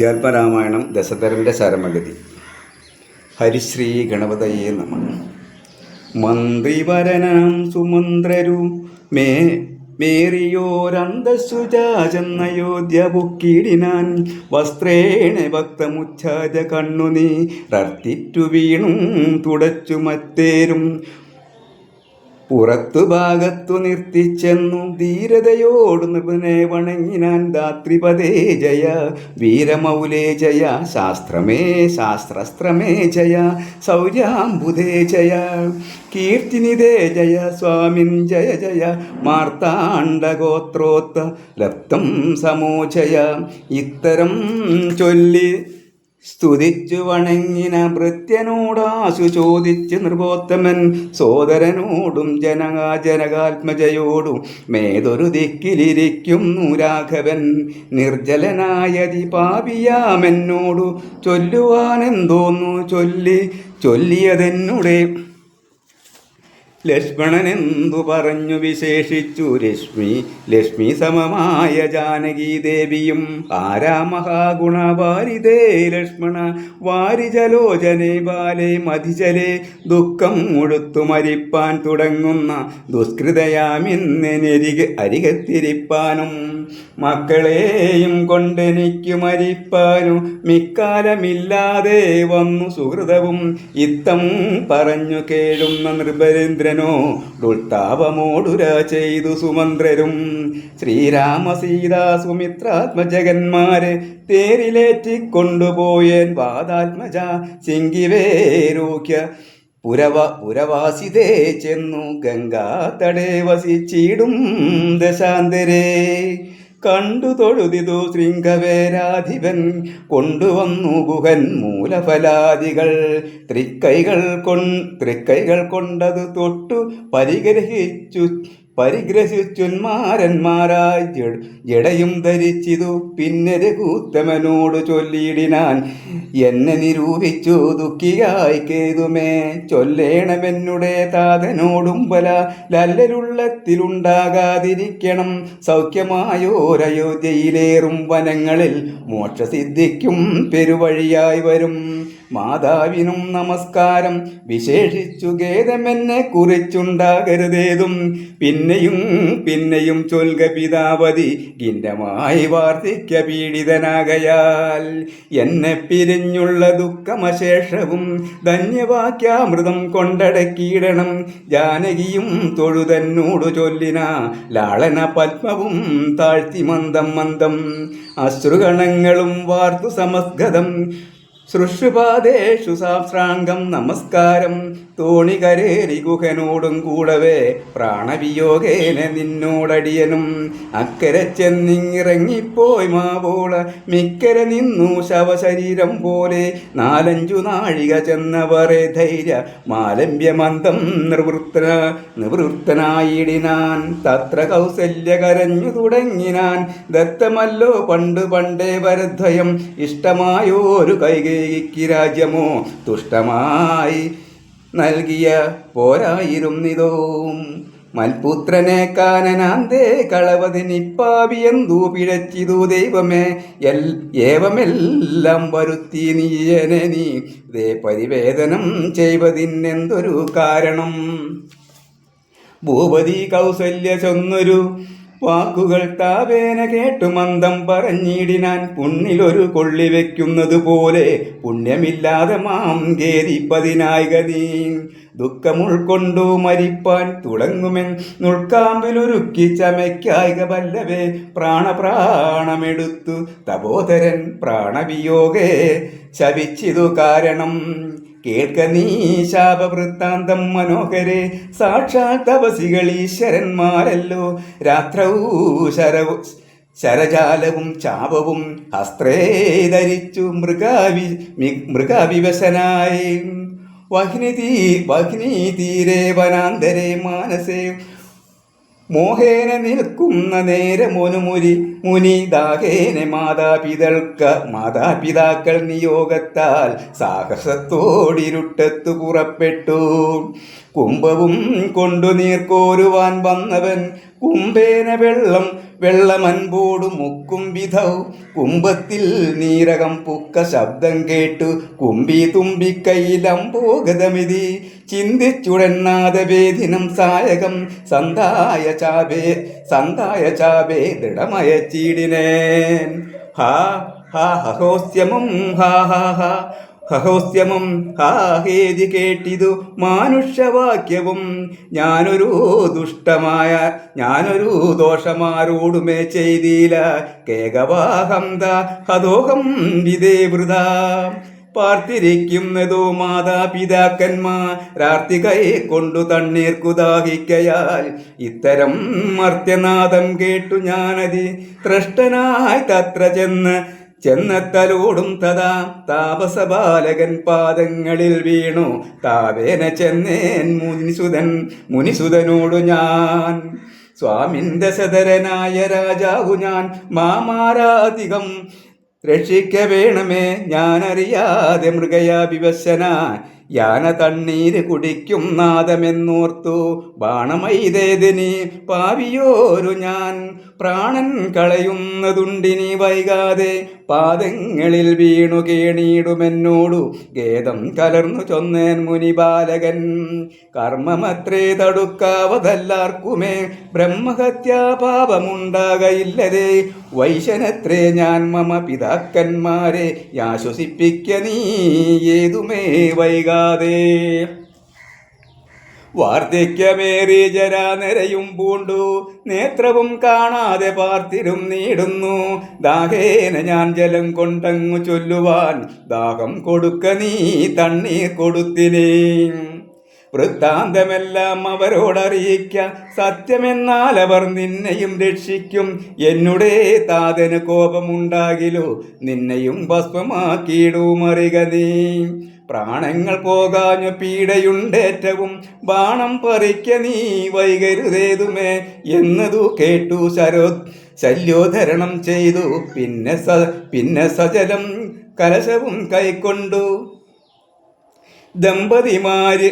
അധ്യാത്മരാമായണം ദശധരന്റെ ശരമഗതി ഹരിശ്രീ ഗണപതയെ നമ. മന്ത്രിവരനാം സുമന്ത്രരും മേ മേറിയോരന്തസുജാചെന്നയോധ്യ പൊക്കിടിനാൻ വസ്ത്രേണ ഭക്തമുച്ഛാജ കണ്ണുനീ റർത്തിറ്റു വീണും തുടച്ചു മറ്റേരും പുറത്തു ഭാഗത്തു നിർത്തിച്ചെന്നു ധീരതയോടു വണങ്ങി വണങ്ങിനാൻ ധാത്രിപദേ ജയ. വീരമൗലേ ജയ ശാസ്ത്രമേ ശാസ്ത്രസ്ത്രമേ ജയ സൗര്യാംബുധേ ജയ. കീർത്തിനിധേ ജയ സ്വാമിൻ ജയ ജയ. മാർത്താണ്ഡഗോത്രോത്ത ലപ്തം സമോചയ ഇത്തരം ചൊല്ലി സ്തുതിച്ചു വണങ്ങിന ഭൃത്യനോടാശു ചോദിച്ച് നൃപോത്തമൻ സോദരനോടും ജനകാ ജനകാത്മജയോടും മേതൊരു ദിക്കിലിരിക്കുന്നു രാഘവൻ നിർജലനായതി പാപിയാമെന്നോടു ചൊല്ലുവാനെന്തോന്നു ചൊല്ലി ചൊല്ലിയതെന്നുടെ ലക്ഷ്മണനെന്തു പറഞ്ഞു വിശേഷിച്ചു? ലക്ഷ്മി ലക്ഷ്മി സമമായ ജാനകി ദേവിയും ആരാ മഹാഗുണവാരിതേ ലക്ഷ്മണ? വാരിജലോചനെ ബാലെ മതിജലെ. ദുഃഖം മുഴുത്തു മരിപ്പാൻ തുടങ്ങുന്ന ദുഷ്കൃതയാമിന്നെരിക അരികത്തിരിപ്പാനും. മക്കളെയും കൊണ്ടെനിക്കു മരിപ്പാനും മിക്കാലമില്ലാതെ വന്നു സുഹൃതവും. ഇത്തം പറഞ്ഞു കേഴുന്ന നൃപരേന്ദ്രനോ ദുൽത്താപമോടുര ചെയ്തു സുമന്ത്രരും. ശ്രീരാമ സീതാ സുമിത്രാത്മജഗന്മാരെ തേരിലേറ്റിക്കൊണ്ടുപോയേൻ വാദാത്മജ സിംഗിവേരോക്യ പുരവ പുരവാസിതേ ചെന്നു ഗംഗാതടേ വസിച്ചിടും ദശാന്തരേ. കണ്ടു തൊഴുതിതു ശൃംഗവേരാധിപൻ. കൊണ്ടുവന്നു ഗുഹൻ മൂലഫലാദികൾ. തൃക്കൈകൾ കൊൺ തൃക്കൈകൾ കൊണ്ടത് തൊട്ടു പരിഗ്രഹിച്ചു. പരിഗ്രഹിച്ചുന്മാരന്മാരായി ജടയും ധരിച്ചിതു. പിന്നെ കൂത്തമനോട് ചൊല്ലിയിടിനാൻ. എന്നെ നിരൂപിച്ചു ദുഃഖിയായി കേതുമേ. ചൊല്ലേണമെന്നുടെ താതനോടും പല ലല്ലലുള്ളത്തിലുണ്ടാകാതിരിക്കണം. സൗഖ്യമായോരയോധ്യയിലേറും വനങ്ങളിൽ മോക്ഷസിദ്ധിക്കും പെരുവഴിയായി വരും. മാതാവിനും നമസ്കാരം. വിശേഷിച്ചു എന്നെ കുറിച്ചുണ്ടാകരുതേതും. പിന്നെയും പിന്നെയും ചൊൽക പിതാവതി ഗിന്നമായി വാർദ്ധക്യ പീഡിതനാകയാൽ. എന്നെ പിരിഞ്ഞുള്ള ദുഃഖമശേഷവും ധന്യവാക്യാമൃതം കൊണ്ടടക്കിയിടണം. ജാനകിയും തൊഴുതന്നോടു ചൊല്ലിന ലാളന പത്മവും താഴ്ത്തി മന്ദം മന്ദം. അശ്രുഗണങ്ങളും വാർത്തു സമസ്ഗതം. സൃഷ്ടുപാദേഷു സാംശ്രാംഗം നമസ്കാരം. തോണികരേറി ഗുഹനോടും കൂടവേ പ്രാണവിയോഗേന നിന്നോടടിയനും. അക്കരെ ചെന്നിങ്ങിറങ്ങിപ്പോയി മാവോള മിക്കരെ നിന്നു ശവശരീരം പോലെ. നാലഞ്ചു നാഴിക ചെന്നവരെ ധൈര്യ മാലമ്യമന്തം നിർവൃത്ത നിവൃത്തനായിടിനാൻ. തത്ര കൗസല്യ കരഞ്ഞു തുടങ്ങിനാൻ. ദത്തമല്ലോ പണ്ട് പണ്ടേ വരദ്വയം ഇഷ്ടമായോരു കൈകേയിക്ക് രാജ്യമോ തുഷ്ടമായി നൽകിയ പോരായിരുന്നിതോ? മൽപുത്രനെ കാനനാന്തേ കളവതിനിപ്പാവിയെന്തു പിഴച്ചിതു ദൈവമേ. എൽ ഏവമെല്ലാം വരുത്തി നീയനെ നീ. ദേ പരിവേദനം ചെയ്വതിനെന്തൊരു കാരണം? ഭൂപതി കൗസല്യ ചൊന്നൊരു വാക്കുകൾ താവേന കേട്ടു മന്ദം പറഞ്ഞിടിനാൻ പുണ്ണിലൊരു കൊള്ളി വെക്കുന്നത് പോലെ പുണ്യമില്ലാതെ മാം ഖേദിപ്പതിനായിക നീ ദുഃഖമുൾക്കൊണ്ടു മരിപ്പാൻ തുടങ്ങുമെൻ നുൾക്കാമ്പിലൊരുക്കി ചമയ്ക്കായിക വല്ലവേ പ്രാണപ്രാണമെടുത്തു. തപോധരൻ പ്രാണവിയോഗേ ശവിച്ചിതു കാരണം. കേൾക്ക നീ ശാപവൃത്താന്തം മനോഹരെ സാക്ഷാൽ തപസികൾ ഈശ്വരന്മാരല്ലോ. രാത്രവൂ ശരവു ശരജാലവും ചാപവും ഹസ്ത്രേ ധരിച്ചു മൃഗാവി മൃഗാവിവശനായി. വഹ്നി തീ വഹിനി തീരെ വനാന്തരെ മാനസേ. മോഹേന നിൽക്കുന്ന നേരമൊനു മുരി മുനി ദാഹേന മാതാപിതൾക്ക മാതാപിതാക്കൾ നിയോഗത്താൽ സാഹസത്തോടിരുട്ടത്തു പുറപ്പെട്ടു. കുംഭവും കൊണ്ടു നീർക്കോരുവാൻ വന്നവൻ കുംഭേന വെള്ളം വെള്ളമൻപോടു മുക്കും വിധൗ. കുംഭത്തിൽ നീരകം പുക്ക ശബ്ദം കേട്ടു. കുമ്പി തുമ്പി തുമ്പിക്കൈലംബോഗതമിതി ചിന്തിച്ചുടന്നാദവേദിനം സായകം. സന്തായ ചാപേ സന്തായ ചാപേ ദൃഢമയച്ചീടിനേൻ ഹാ ഹാ ഹഹോസ്യമം ഹാ ഹാ ഹാ. ഹഹോസ്യമം ഹാഹേതി കേട്ടിതു മാനുഷ്യവാക്യവും. ഞാനൊരു ദുഷ്ടമായ ഞാനൊരു ദോഷമാരോടുമേ ചെയ്തില്ല കേകവാഹം ഹതോഹം വിദേ വൃത. പാർത്തിരിക്കുന്നതോ മാതാപിതാക്കന്മാരാർത്തികൈ കൊണ്ടു തണ്ണീർക്കു ദാഹിക്കയാൽ ഇത്തരം മർത്യനാദം കേട്ടു ഞാനതി. ത്രഷ്ടനായി തത്ര ചെന്ന് ചെന്നെത്തലോടും തഥാ താപസബാലകൻ പാദങ്ങളിൽ വീണു. താവേന ചെന്നേൻ മുനിസുതൻ മുനിസുതനോടു ഞാൻ. സ്വാമിന്റെ സദരനായ രാജാവു ഞാൻ. മാമാരാധികം രക്ഷിക്ക വേണമേ ഞാനറിയാതെ മൃഗയാ വിവശന യാന തണ്ണീര് കുടിക്കും നാദമെന്നോർത്തു. ബാണമൈതേതിനി പാവിയോരു ഞാൻ. പ്രാണൻ കളയുന്നതുണ്ടിനി വൈകാതെ പാദങ്ങളിൽ വീണു കേണീടുമെന്നോടു ഖേദം കലർന്നു ചൊന്നേൻ മുനിബാലകൻ. കർമ്മമത്രേ തടുക്കാവതല്ലാർക്കുമേ ബ്രഹ്മഹത്യാപാപമുണ്ടാകയില്ലതേ വൈശനത്രേ ഞാൻ മമ പിതാക്കന്മാരെ ആശ്വസിപ്പിക്ക നീ ഏതുമേ വൈകാതെ വാർദ്ധക്യമേറി ജരാനരയും പൂണ്ടു. നേത്രവും കാണാതെ പാർത്തിരും നീടുന്നു. ദാഹേന ഞാൻ ജലം കൊണ്ടങ്ങു ചൊല്ലുവാൻ ദാഹം കൊടുക്ക നീ തണ്ണീർ കൊടുത്തിനേ. വൃത്താന്തമെല്ലാം അവരോടറിയിക്ക. സത്യമെന്നാൽ അവർ നിന്നെയും രക്ഷിക്കും. എന്നുടേ താതന് കോപമുണ്ടാകിലോ. നിന്നെയും ഭസ്മമാക്കിയിടുമറിക നീ പ്രാണങ്ങൾ പോകാഞ്ഞു പീഡയുണ്ടേറ്റവും ബാണം പറിക്ക നീ വൈകരുതേതുമേ എന്നതു കേട്ടു ശരോ ശല്യോധരണം ചെയ്തു. പിന്നെ സ പിന്നെ സജലം കലശവും കൈക്കൊണ്ടു. ദമ്പതിമാര്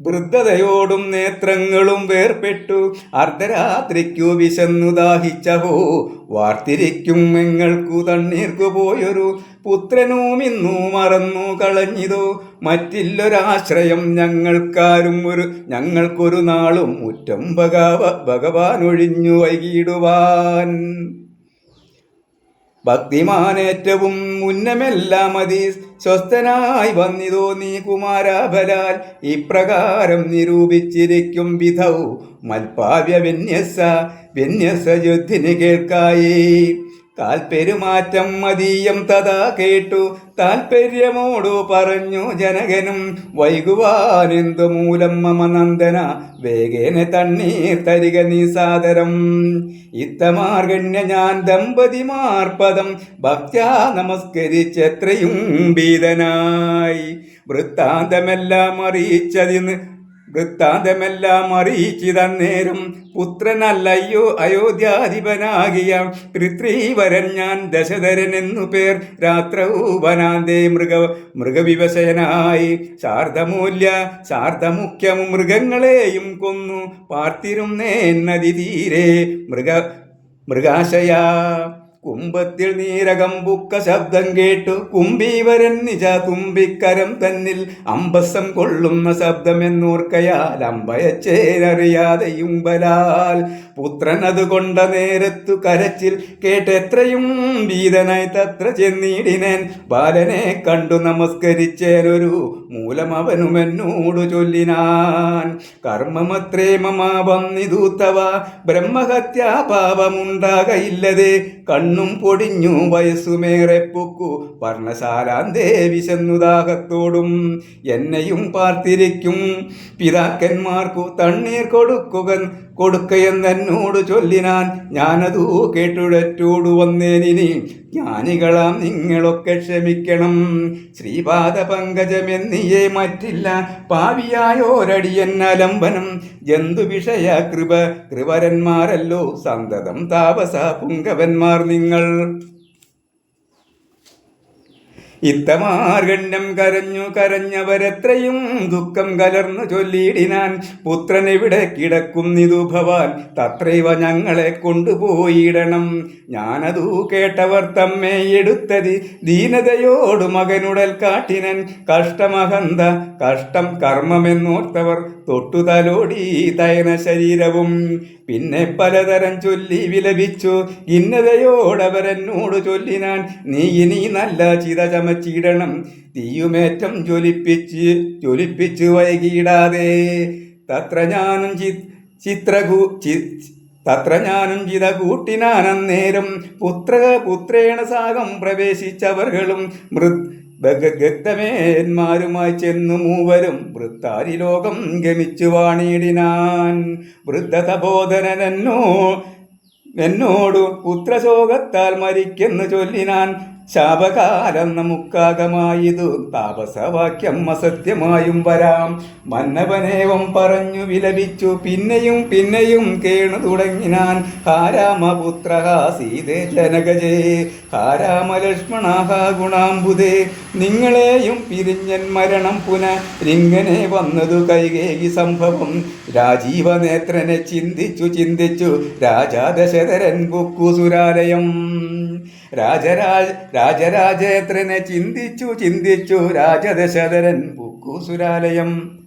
വൃദ്ധതയോടും നേത്രങ്ങളും വേർപെട്ടു അർദ്ധരാത്രിക്കു വിശന്നു ദാഹിച്ചഹോ. വാർത്തിരിക്കും നിങ്ങൾക്കു തണ്ണീർക്കു പോയൊരു. പുത്രനും ഇന്നു മറന്നു കളഞ്ഞിതോ. മറ്റില്ലൊരാശ്രയം ഞങ്ങൾക്കാരും ഒരു. ഞങ്ങൾക്കൊരു നാളും മുറ്റം ഭഗവ ഭഗവാൻ ഒഴിഞ്ഞു വൈകിടുവാൻ. ഭക്തിമാനേറ്റവും ഉന്നമെല്ലാം അതി സ്വസ്ഥനായി വന്നിതോ നീ കുമാരാബലാൽ ഇപ്രകാരം നിരൂപിച്ചിരിക്കും വിധൗ മൽപാവ്യ വിന്യസ വിന്യസ യുദ്ധിന് കേൾക്കായി. കാൽപ്പെരുമാറ്റം മതീയം തഥാ കേട്ടു. താൽപര്യമോടു പറഞ്ഞു ജനകനും. വൈകുവാനെന്തു മൂലം മമ നന്ദന? വേഗേന തണ്ണീർ തരിക നീ സാദരം. ഇത്തമാർഗണ്യ ഞാൻ ദമ്പതിമാർ പദം. ഭക്ത്യാ നമസ്കരിച്ചെത്രയും ഭീതനായി. വൃത്താന്തമെല്ലാം അറിയിച്ചതിന് വൃത്താന്തമെല്ലാം അറിയിച്ചിതന്നേരം. പുത്രനല്ലയ്യോ അയോധ്യാധിപനാകിയ ഋത്രീവരൻ ഞാൻ ദശധരൻ എന്നു പേർ. രാത്രൗവനാന്തേ മൃഗ മൃഗവിവശയനായി ശാർദമൂല്യ ശാർദമുഖ്യം മൃഗങ്ങളെയും കൊന്നു. പാർത്തിരുന്നേ നദി തീരെ മൃഗ മൃഗാശയ. കുംഭത്തിൽ നീരകമ്പുക്ക ശബ്ദം കേട്ടു. കുംഭീവരൻ നിജ തുമ്പിക്കരം തന്നിൽ അമ്പസം കൊള്ളുന്ന ശബ്ദമെന്നോർക്കയാൽ അമ്പയച്ചേരറിയാതെയും ബലാൽ പുത്രൻ അത് കൊണ്ട നേരത്തു കരച്ചിൽ കേട്ടെത്രയും ഭീതനായി തത്ര ചെന്നിടിനേൻ. ബാലനെ കണ്ടു നമസ്കരിച്ചേനൊരു മൂലം അവനും എന്നോട് ചൊല്ലിനാൻ. കർമ്മമത്രേ മമാ വന്നിതൂത്തവ ബ്രഹ്മഹത്യാ പാപമുണ്ടാകയില്ലതേ. കണ്ണും പൊടിഞ്ഞു വയസ്സുമേറെ പൊക്കു. വർണശാലാന്തേ വിശന്നുദാഹത്തോടും എന്നെയും പാർത്തിരിക്കും. പിതാക്കന്മാർക്കു തണ്ണീർ കൊടുക്കുക കൊടുക്കയെന്നോട് ചൊല്ലിനാൻ ഞാനതു കേട്ടുഴറ്റോടു വന്നേനിനി. ജ്ഞാനികളാം നിങ്ങളൊക്കെ ക്ഷമിക്കണം. ശ്രീപാദ പങ്കജമെന്നിയേ മറ്റില്ല. പാവിയായോരടിയൻ അലംബനം ജന്തു വിഷയ കൃപ കൃപരന്മാരല്ലോ സന്തതം താപസ പുങ്കവന്മാർ നിങ്ങൾ നിങ്ങൾ ഇത്തമാർഗണ്യം കരഞ്ഞു കരഞ്ഞവരെത്രയും ദുഃഖം കലർന്നു ചൊല്ലിയിടിനാൻ പുത്രൻ എവിടെ കിടക്കുന്നിതു ഭവാൻ? തത്രൈവ ഞങ്ങളെ കൊണ്ടുപോയിടണം. ഞാനതു കേട്ടവർ തമ്മെ എടുത്തത്. ദീനതയോട് മകനുടൽ കാട്ടിനൻ കഷ്ടമഹന്ത കഷ്ടം കർമ്മമെന്നോർത്തവർ തൊട്ടുതലോടി തയന ശരീരവും. പിന്നെ പലതരം ചൊല്ലി വിലപിച്ചു. ഇന്നതയോടവരെന്നോട് ചൊല്ലിനാൻ നീ ഇനി നല്ല ചിത ചമച്ചിടണം തീയുമേറ്റം ജ്വലിപ്പിച്ച് ജ്വലിപ്പിച്ച് വൈകിയിടാതെ. തത്ര ഞാനും ചി ചിത്രകൂ ചി തത്ര ഞാനും ചിത കൂട്ടിനാനന്നേരം പുത്ര പുത്രേണ സാഗം പ്രവേശിച്ചവർകളും മൃത് ഭഗഗക്തമേന്മാരുമായി ചെന്നു മൂവരും വൃത്താരി ലോകം ഗമിച്ചു വാണിയിടിനാൻ. വൃദ്ധതബോധനൻ എന്നോ എന്നോടു പുത്രശോകത്താൽ മരിക്കെന്ന് ചൊല്ലിനാൻ ശാപകാലം നമുക്കാകമായതു. താപസവാക്യം അസത്യമായും വരാം. മന്നവനേവം പറഞ്ഞു വിലപിച്ചു. പിന്നെയും പിന്നെയും കേണു തുടങ്ങിനാൻ. ഹാരാമപുത്ര സീതേ ജനകജേ. ഹാരാമലക്ഷ്മണാഹാ ഗുണാംബുദേ. നിങ്ങളെയും പിരിഞ്ഞൻ മരണം പുന രിങ്ങനെ വന്നതു കൈകേകി സംഭവം. രാജീവനേത്രനെ ചിന്തിച്ചു ചിന്തിച്ചു രാജാ ദശരഥൻ കുക്കുസുരാലയം. രാജരാജ രാജരാജേത്രനെ ചിന്തിച്ചു ചിന്തിച്ചു രാജദശരഥൻ പുക്കുസുരാലയം.